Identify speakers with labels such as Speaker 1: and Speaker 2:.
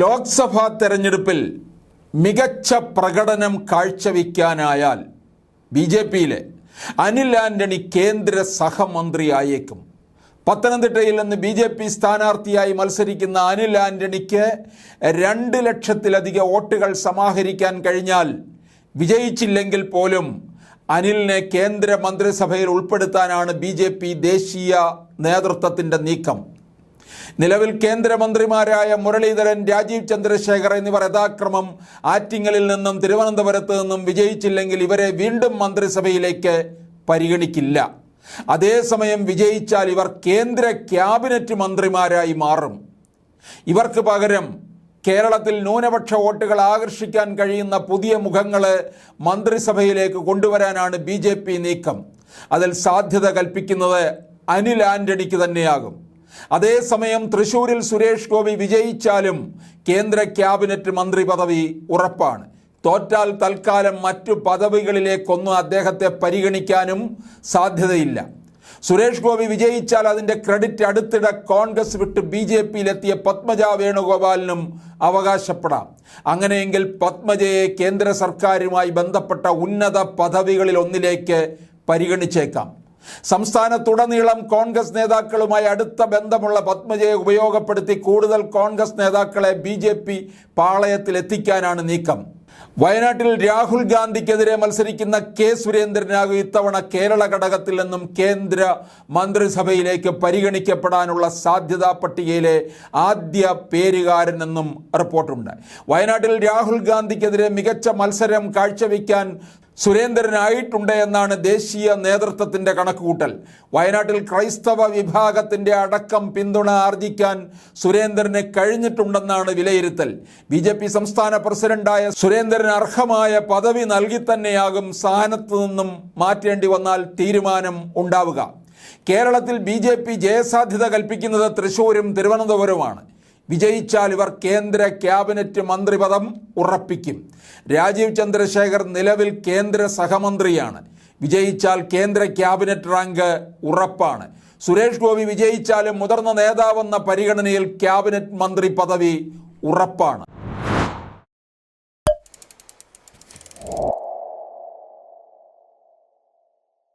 Speaker 1: ലോക്സഭാ തെരഞ്ഞെടുപ്പിൽ മികച്ച പ്രകടനം കാഴ്ചവെക്കാനായാൽ ബി ജെ പിയിലെ അനിൽ ആന്റണി കേന്ദ്ര സഹമന്ത്രിയായേക്കും. പത്തനംതിട്ടയിൽ നിന്ന് ബി ജെ പി സ്ഥാനാർത്ഥിയായി മത്സരിക്കുന്ന അനിൽ ആന്റണിക്ക് രണ്ട് ലക്ഷത്തിലധികം വോട്ടുകൾ സമാഹരിക്കാൻ കഴിഞ്ഞാൽ വിജയിച്ചില്ലെങ്കിൽ പോലും അനിലിനെ കേന്ദ്ര മന്ത്രിസഭയിൽ ഉൾപ്പെടുത്താനാണ് ബി ദേശീയ നേതൃത്വത്തിന്റെ നീക്കം. നിലവിൽ കേന്ദ്രമന്ത്രിമാരായ മുരളീധരൻ രാജീവ് ചന്ദ്രശേഖർ എന്നിവർ യഥാക്രമം ആറ്റിങ്ങലിൽ നിന്നും തിരുവനന്തപുരത്ത് നിന്നും വിജയിച്ചില്ലെങ്കിൽ ഇവരെ വീണ്ടും മന്ത്രിസഭയിലേക്ക് പരിഗണിക്കില്ല. അതേസമയം വിജയിച്ചാൽ ഇവർ കേന്ദ്ര ക്യാബിനറ്റ് മന്ത്രിമാരായി മാറും. ഇവർക്ക് പകരം കേരളത്തിൽ ന്യൂനപക്ഷ വോട്ടുകൾ ആകർഷിക്കാൻ കഴിയുന്ന പുതിയ മുഖങ്ങളെ മന്ത്രിസഭയിലേക്ക് കൊണ്ടുവരാനാണ് ബി നീക്കം. അതിൽ സാധ്യത കൽപ്പിക്കുന്നത് അനിൽ ആന്റണിക്ക് തന്നെയാകും. അതേസമയം തൃശൂരിൽ സുരേഷ് ഗോപി വിജയിച്ചാലും കേന്ദ്ര ക്യാബിനറ്റ് മന്ത്രി പദവി ഉറപ്പാണ്. തോറ്റാൽ തൽക്കാലം മറ്റു പദവികളിലേക്കൊന്നും അദ്ദേഹത്തെ പരിഗണിക്കാനും സാധ്യതയില്ല. സുരേഷ് ഗോപി വിജയിച്ചാൽ അതിന്റെ ക്രെഡിറ്റ് അടുത്തിടെ കോൺഗ്രസ് വിട്ട് ബി ജെ പിയിലെത്തിയ പത്മജ വേണുഗോപാലിനും അവകാശപ്പെടാം. അങ്ങനെയെങ്കിൽ പത്മജയെ കേന്ദ്ര സർക്കാരുമായി ബന്ധപ്പെട്ട ഉന്നത പദവികളിൽ ഒന്നിലേക്ക് പരിഗണിച്ചേക്കാം. സംസ്ഥാനത്തുടനീളം കോൺഗ്രസ് നേതാക്കളുമായി അടുത്ത ബന്ധമുള്ള പത്മജയെ ഉപയോഗപ്പെടുത്തി കൂടുതൽ കോൺഗ്രസ് നേതാക്കളെ ബി ജെ പി പാളയത്തിൽ എത്തിക്കാനാണ് നീക്കം. വയനാട്ടിൽ രാഹുൽ ഗാന്ധിക്കെതിരെ മത്സരിക്കുന്ന കെ സുരേന്ദ്രനാകും ഇത്തവണ കേരള ഘടകത്തിൽ നിന്നും കേന്ദ്ര മന്ത്രിസഭയിലേക്ക് പരിഗണിക്കപ്പെടാനുള്ള സാധ്യതാ പട്ടികയിലെ ആദ്യ പേരുകാരനെന്നും റിപ്പോർട്ടുണ്ട്. വയനാട്ടിൽ രാഹുൽ ഗാന്ധിക്കെതിരെ മികച്ച മത്സരം കാഴ്ചവെക്കാൻ സുരേന്ദ്രനായിട്ടുണ്ട് എന്നാണ് ദേശീയ നേതൃത്വത്തിന്റെ കണക്കുകൂട്ടൽ. വയനാട്ടിൽ ക്രൈസ്തവ വിഭാഗത്തിന്റെ അടക്കം പിന്തുണ ആർജിക്കാൻ സുരേന്ദ്രന് കഴിഞ്ഞിട്ടുണ്ടെന്നാണ് വിലയിരുത്തൽ. ബി ജെ പി സംസ്ഥാന പ്രസിഡന്റായ സുരേന്ദ്രന് അർഹമായ പദവി നൽകി തന്നെയാകും സ്ഥാനത്ത് നിന്നും മാറ്റേണ്ടി വന്നാൽ തീരുമാനം ഉണ്ടാവുക. കേരളത്തിൽ ബി ജെ പി ജയസാധ്യത കൽപ്പിക്കുന്നത് തൃശൂരും തിരുവനന്തപുരവുമാണ്. വിജയിച്ചാൽ ഇവർ കേന്ദ്ര ക്യാബിനറ്റ് മന്ത്രിപദം ഉറപ്പിക്കും. രാജീവ് ചന്ദ്രശേഖർ നിലവിൽ കേന്ദ്ര സഹമന്ത്രിയാണ്. വിജയിച്ചാൽ കേന്ദ്ര ക്യാബിനറ്റ് റാങ്ക് ഉറപ്പാണ്. സുരേഷ് ഗോപി വിജയിച്ചാലും മുതിർന്ന നേതാവെന്ന പരിഗണനയിൽ ക്യാബിനറ്റ് മന്ത്രി പദവി ഉറപ്പാണ്.